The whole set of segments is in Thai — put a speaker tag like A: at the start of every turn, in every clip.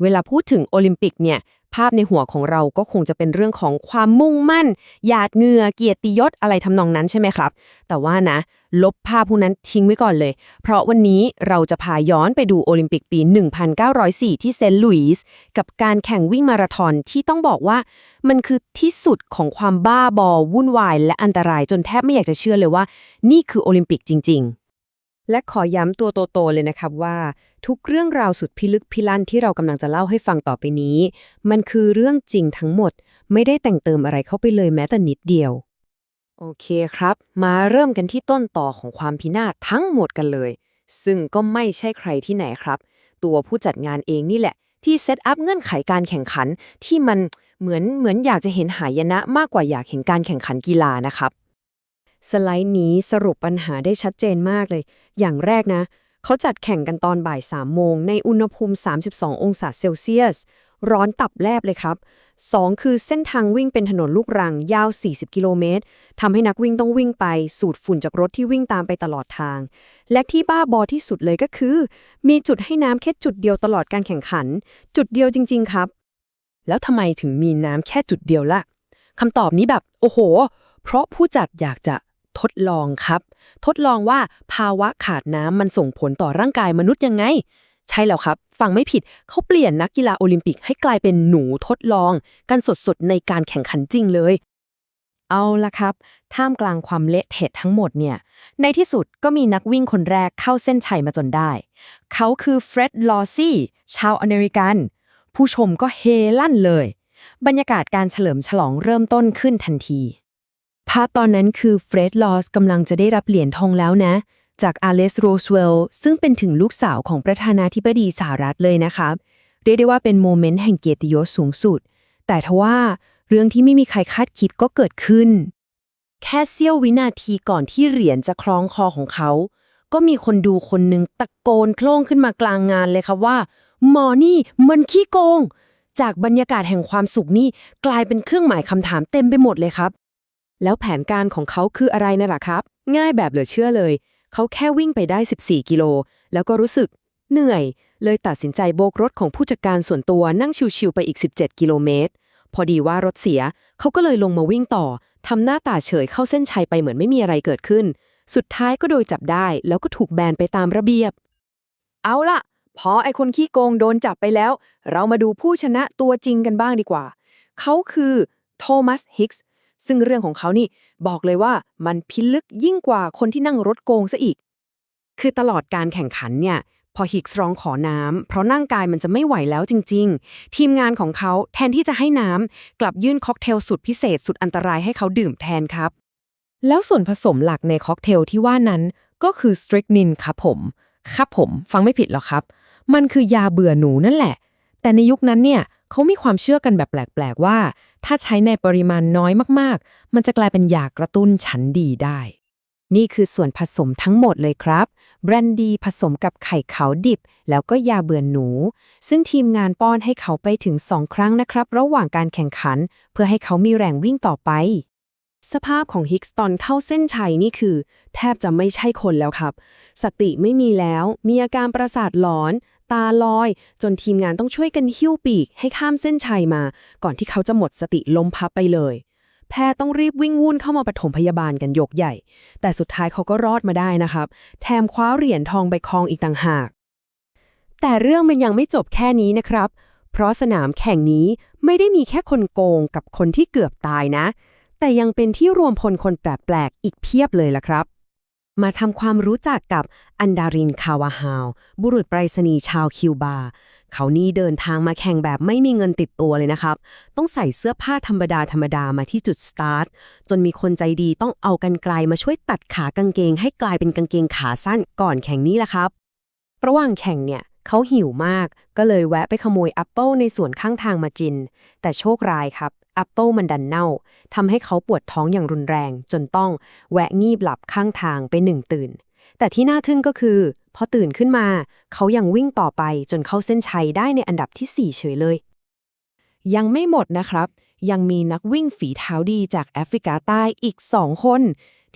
A: เวลาพูดถึงโอลิมปิกเนี่ย ภาพในหัวของเราก็คงจะเป็นเรื่องของความมุ่งมั่น หยาดเหงื่อเกียรติยศอะไรทำนองนั้นใช่ไหมครับ แต่ว่านะ ลบภาพพวกนั้นทิ้งไว้ก่อนเลย เพราะวันนี้เราจะพาย้อนไปดูโอลิมปิกปี 1904 ที่เซนต์หลุยส์กับการแข่งวิ่งมาราธอนที่ต้องบอกว่า มันคือที่สุดของความบ้าบอวุ่นวาย และอันตรายจนแทบไม่อยากจะเชื่อเลยว่า นี่คือโอลิมปิกจริง ๆ และขอย้ำตัวโตๆเลยนะครับว่า ทุกเรื่องราวสุดพิลึกพิลั่นที่เรากำลังจะเล่าให้ฟังต่อไปนี้ มันคือเรื่องจริงทั้งหมด ไม่ได้แต่งเติมอะไรเข้าไปเลยแม้แต่นิดเดียว โอเคครับ มาเริ่มกันที่ต้นต่อของความพินาศทั้งหมดกันเลย ซึ่งก็ไม่ใช่ใครที่ไหนครับ ตัวผู้จัดงานเองนี่แหละ ที่เซตอัพเงื่อนไขการแข่งขันที่มันเหมือนเหมือนอยากจะเห็นหายนะมากกว่าอยากเห็นการแข่งขันกีฬานะครับ สไลด์นี้สรุปปัญหาได้ชัดเจนมากเลย อย่างแรกนะ เขาจัดแข่งกันตอนบ่าย 3 โมง ในอุณหภูมิ 32 องศาเซลเซียส ร้อนตับแลบเลยครับ 2 คือเส้นทางวิ่งเป็นถนนลูกรัง ยาว 40 กิโลเมตรทำให้นักวิ่งต้องวิ่งไป สูดฝุ่นจากรถที่วิ่งตามไปตลอดทาง และที่บ้าบอที่สุดเลยก็คือ มีจุดให้น้ำแค่จุดเดียวตลอดการแข่งขัน จุดเดียวจริง ๆ ครับ แล้วทำไมถึงมีน้ำแค่จุดเดียวล่ะคำตอบนี้แบบ โอ้โห เพราะผู้จัดอยากจะ ทดลองครับ ทดลองว่าภาวะขาดน้ำมันส่งผลต่อร่างกายมนุษย์ยังไง ใช่แล้วครับ ฟังไม่ผิดเขาเปลี่ยนนักกีฬาโอลิมปิกให้กลายเป็นหนูทดลอง กันสดๆในการแข่งขันจริงเลย เอาละครับ ท่ามกลางความเละเทะทั้งหมดเนี่ย ในที่สุดก็มีนักวิ่งคนแรกเข้าเส้นชัยมาจนได้ เขาคือเฟร็ด ลอซี่ ชาวอเมริกัน ผู้ชมก็เฮลั่นเลย บรรยากาศการเฉลิมฉลองเริ่มต้นขึ้นทันที ภาพตอนนั้นคือเฟร็ดลอสกำลังจะได้รับเหรียญทองแล้วนะ จากอเลสโรสเวลล์ซึ่งเป็นถึงลูกสาวของประธานาธิบดีสหรัฐเลยนะครับเรียกได้ว่าเป็นโมเมนต์แห่งเกียรติยศสูงสุด แต่ทว่าเรื่องที่ไม่มีใครคาดคิดก็เกิดขึ้น แค่เสี้ยววินาทีก่อนที่เหรียญจะคล้องคอของเขา ก็มีคนดูคนหนึ่งตะโกนโคล่งขึ้นมากลางงานเลยครับว่า หมอนี่มันขี้โกง จากบรรยากาศแห่งความสุขนี่กลายเป็นเครื่องหมายคำถามเต็มไปหมดเลยครับ แล้วแผนการของเขาคืออะไรนะล่ะครับ ง่ายแบบเหลือเชื่อเลย เขาแค่วิ่งไปได้ 14 กิโล แล้วก็รู้สึก เหนื่อย เลยตัดสินใจโบกรถของผู้จัดการส่วนตัวนั่งชิวๆไปอีก 17 กิโลเมตร พอดีว่ารถเสีย เขาก็เลยลงมาวิ่งต่อทำหน้าตาเฉยเข้าเส้นชัยไปเหมือนไม่มีอะไรเกิดขึ้น สุดท้ายก็โดยจับได้แล้วก็ถูกแบนไปตามระเบียบ เอาล่ะ พอไอคนขี้โกงโดนจับไปแล้ว เรามาดูผู้ชนะตัวจริงกันบ้างดีกว่า เขาคือโทมัส ฮิกส์ ซึ่งเรื่องของเขานี่บอกเลยว่ามันพิลึกยิ่งกว่าคนที่นั่งรถโกงซะอีก คือตลอดการแข่งขันเนี่ยพอฮิกส์ร้องขอน้ำเพราะร่างกายมันจะไม่ไหวแล้วจริง ๆ ทีมงานของเขาแทนที่จะให้น้ำกลับยื่นค็อกเทลสุดพิเศษสุดอันตรายให้เขาดื่มแทนครับ แล้วส่วนผสมหลักในค็อกเทลที่ว่านั้นก็คือสตริกนินครับผม ครับผม ฟังไม่ผิดหรอกครับ มันคือยาเบื่อหนูนั่นแหละ แต่ในยุคนั้นเนี่ย เขามีความเชื่อกันแบบแปลก ๆ ว่า ถ้าใช้ในปริมาณน้อยมากๆ มันจะกลายเป็นยากระตุ้นชั้นดีได้ นี่คือส่วนผสมทั้งหมดเลยครับแบรนดีผสมกับไข่ขาวดิบ แล้วก็ยาเบื่อหนู ซึ่งทีมงานป้อนให้เขาไปถึง2ครั้งนะครับ ระหว่างการแข่งขัน เพื่อให้เขามีแรงวิ่งต่อไป สภาพของฮิกส์ตอนเข้าเส้นชัยนี่คือ แทบจะไม่ใช่คนแล้วครับ สติไม่มีแล้ว มีอาการประสาทหลอน ตาลอย จนทีมงานต้องช่วยกันหิ้วปีกให้ข้ามเส้นชัยมา ก่อนที่เขาจะหมดสติล้มพับไปเลย แพทย์ต้องรีบวิ่งวุ่นเข้ามาปฐมพยาบาลกันยกใหญ่ แต่สุดท้ายเขาก็รอดมาได้นะครับ แถมคว้าเหรียญทองไปครองอีกต่างหาก แต่เรื่องมันยังไม่จบแค่นี้นะครับ เพราะสนามแข่งนี้ไม่ได้มีแค่คนโกงกับคนที่เกือบตายนะ แต่ยังเป็นที่รวมพลคนแปลกๆอีกเพียบเลยล่ะครับ มาทำความรู้จักกับอันดารินคาวาฮาว บุรุษไปรษณีย์ชาวคิวบา เขานี่เดินทางมาแข่งแบบไม่มีเงินติดตัวเลยนะครับ ต้องใส่เสื้อผ้าธรรมดาธรรมดามาที่จุดสตาร์ท จนมีคนใจดีต้องเอากันไกลมาช่วยตัดขากางเกง ให้กลายเป็นกางเกงขาสั้นก่อนแข่งนี้แหละครับ ระหว่างแข่งเนี่ยเขาหิวมาก ก็เลยแวะไปขโมยแอปเปิลในสวนข้างทางมากิน แต่โชคร้ายครับ แอปเปิลมันดันเน่าทำให้เขาปวดท้องอย่างรุนแรง จนต้องแวะงีบหลับข้างทางไปหนึ่งตื่น แต่ที่น่าทึ่งก็คือพอตื่นขึ้นมา เขายังวิ่งต่อไปจนเข้าเส้นชัยได้ในอันดับที่ 4 เฉยเลย ยังไม่หมดนะครับ ยังมีนักวิ่งฝีเท้าดีจากแอฟริกาใต้อีก2คน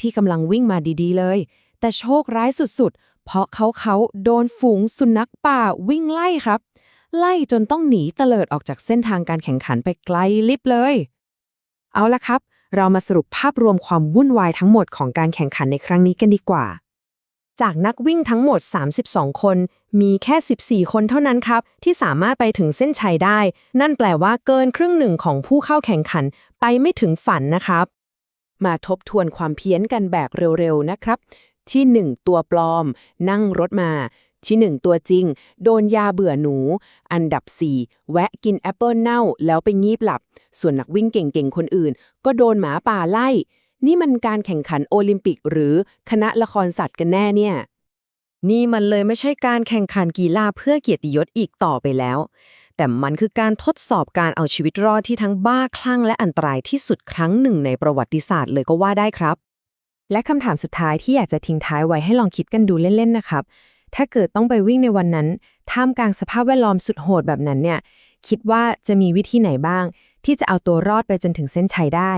A: ที่กำลังวิ่งมาดีๆเลย แต่โชคร้ายสุดๆ เพราะเขาเขาโดนฝูงสุนัขป่าวิ่งไล่ครับ ไล่จนต้องหนีเตลิดออกจากเส้นทางการแข่งขันไปไกลลิบเลย เอาละครับ เรามาสรุปภาพรวมความวุ่นวายทั้งหมดของการแข่งขันในครั้งนี้กันดีกว่า จากนักวิ่งทั้งหมด 32 คน มีแค่ 14 คนเท่านั้นครับ ที่สามารถไปถึงเส้นชัยได้ นั่นแปลว่าเกินครึ่งหนึ่งของผู้เข้าแข่งขันไปไม่ถึงฝันนะครับ มาทบทวนความเพี้ยนกันแบบเร็วๆนะครับ ที่ 1 ตัวปลอม นั่งรถมา ที่ 1 ตัวจริง โดนยาเบื่อหนู อันดับ 4 แวะกินแอปเปิลเน่าแล้วไปงีบหลับ ส่วนนักวิ่งเก่งๆ คนอื่น ก็โดนหมาป่าไล่ นี่มันการแข่งขันโอลิมปิกหรือคณะละครสัตว์กันแน่เนี่ย นี่มันเลยไม่ใช่การแข่งขันกีฬาเพื่อเกียรติยศอีกต่อไปแล้ว แต่มันคือการทดสอบการเอาชีวิตรอดที่ทั้งบ้าคลั่งและอันตรายที่สุดครั้งหนึ่งในประวัติศาสตร์เลยก็ว่าได้ครับ และคำถามสุดท้ายที่อยากจะทิ้งท้ายไว้ให้ลองคิดกันดูเล่นๆนะครับ ถ้าเกิดต้องไปวิ่งในวันนั้น ท่ามกลางสภาพแวดล้อมสุดโหดแบบนั้นเนี่ย คิดว่าจะมีวิธีไหนบ้าง ที่จะเอาตัวรอดไปจนถึงเส้นชัยได้